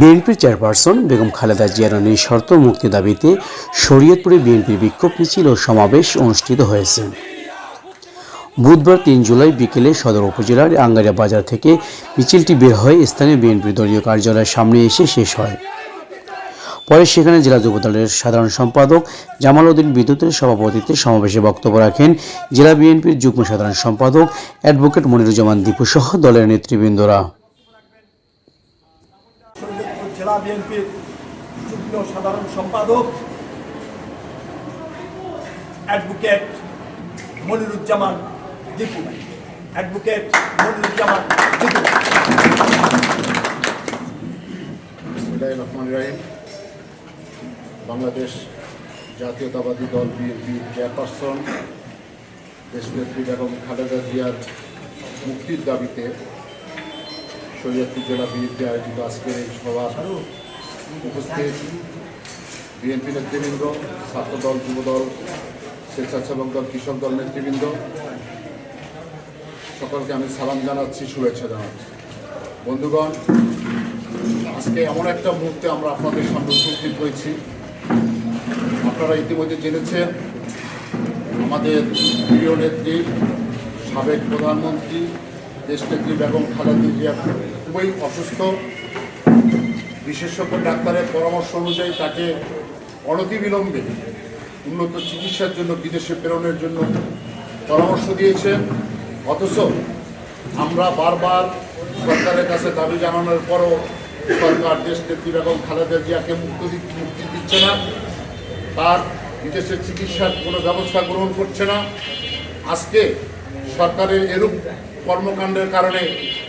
বিএনপির চেয়ারপারসন বেগম খালেদা জিয়ার নিঃশর্ত মুক্তি দাবিতে শরীয়তপুরে বিএনপির বিক্ষোভ মিছিল ও সমাবেশ অনুষ্ঠিত হয়েছে। বুধবার তিন জুলাই বিকেলে সদর উপজেলার আঙ্গারিয়া বাজার থেকে মিছিলটি বের হয়ে স্থানীয় বিএনপির দলীয় কার্যালয়ের সামনে এসে শেষ হয়। পরে সেখানে জেলা যুব দলের সাধারণ সম্পাদক জামাল উদ্দিন বিদ্যুতের সভাপতিত্বে সমাবেশে বক্তব্য রাখেন জেলা বিএনপির যুগ্ম সাধারণ সম্পাদক অ্যাডভোকেট মনিরুজ্জামান দীপু সহ দলের নেতৃবৃন্দরা। জেলা বিএনপির যুগ্ম সাধারণ সম্পাদক অ্যাডভোকেট মনিরুজ্জামান দীপু ভাই। অ্যাডভোকেট মনিরুজ্জামান দীপু বাংলাদেশ জাতীয়তাবাদী দল বিএনপির চেয়ারপারসন দেশনেত্রী বেগম খালেদা জিয়ার মুক্তির দাবিতে শরীয়তপুর জেলা বিএনপি আয়োজিত আজকের এই সভা উপস্থিত বিএনপি নেতৃবৃন্দ, ছাত্রদল, যুবদল, স্বেচ্ছাসেবক দল, কৃষক দল নেতৃবৃন্দ, সকলকে আমি সালাম জানাচ্ছি, শুভেচ্ছা জানাচ্ছি। বন্ধুগণ, আজকে এমন একটা মুহূর্তে আমরা আপনাদের সামনে উপস্থিত হয়েছি। আপনারা ইতিমধ্যে জেনেছেন, আমাদের প্রিয় নেত্রী, সাবেক প্রধানমন্ত্রী দেশনেত্রী বেগম খালেদা জিয়া খুবই অসুস্থ। বিশেষজ্ঞ ডাক্তারের পরামর্শ অনুযায়ী তাকে অনতিবিলম্বে উন্নত চিকিৎসার জন্য, বিদেশে প্রেরণের জন্য পরামর্শ দিয়েছেন অথচ আমরা বারবার সরকারের কাছে দাবি জানানোর পরও সরকার দেশ নেত্রী বেগম খালেদা জিয়াকে মুক্তি মুক্তি দিচ্ছে না। তার বিদেশের চিকিৎসার কোনো ব্যবস্থা গ্রহণ করছে না। আজকে সরকারের এরূপ কর্মকাণ্ডের কারণে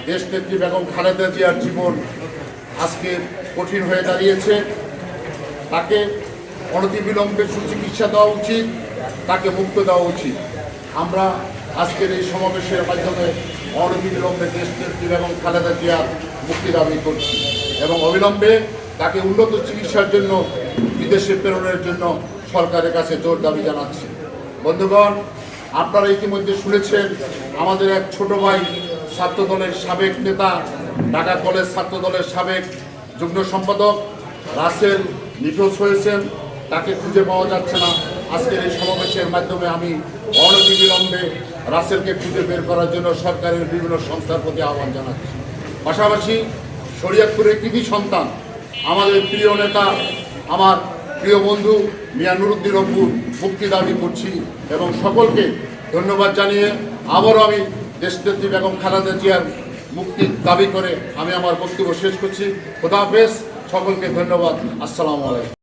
দেশ নেত্রী বেগম খালেদা জিয়ার জীবন আজকে কঠিন হয়ে দাঁড়িয়েছে। তাকে অনতিবিলম্বে সুচিকিৎসা দেওয়া উচিত, তাকে মুক্ত দেওয়া উচিত। আমরা আজকের এই সমাবেশের মাধ্যমে অনতিবিলম্বে দেশ নেত্রী এবং খালেদা জিয়ার মুক্তি দাবি করছি এবং অবিলম্বে তাকে উন্নত চিকিৎসার জন্য, বিদেশে প্রেরণের জন্য সরকারের কাছে জোর দাবি জানাচ্ছি। বন্ধুগণ আপনারা ইতিমধ্যে শুনেছেন, আমাদের এক ছোট ভাই ছাত্র দলের সাবেক নেতা, ঢাকা কলেজ ছাত্র দলের সাবেক যুগ্ম সম্পাদক রাসেল নিখোঁজ হয়েছেন। তাকে খুঁজে পাওয়া যাচ্ছে না। আজকের এই সমাবেশের মাধ্যমে আমি অনতিবিলম্বে রাসেলকে খুঁজে বের করার জন্য সরকারের বিভিন্ন সংস্থার প্রতি আহ্বান জানাচ্ছি। পাশাপাশি শরীয়তপুরের কৃতি সন্তান, আমাদের প্রিয় নেতা, আমার প্রিয় বন্ধু, মিয়া নুরুদ্দিন অপুর মুক্তি দাবি করছি এবং সকলকে ধন্যবাদ জানিয়ে আবারও আমি দেশনেত্রী বেগম খালেদা জিয়ার মুক্তির দাবি করে আমি আমার বক্তব্য শেষ করছি। খোদা হাফেজ, সকলকে ধন্যবাদ। আসসালামু আলাইকুম।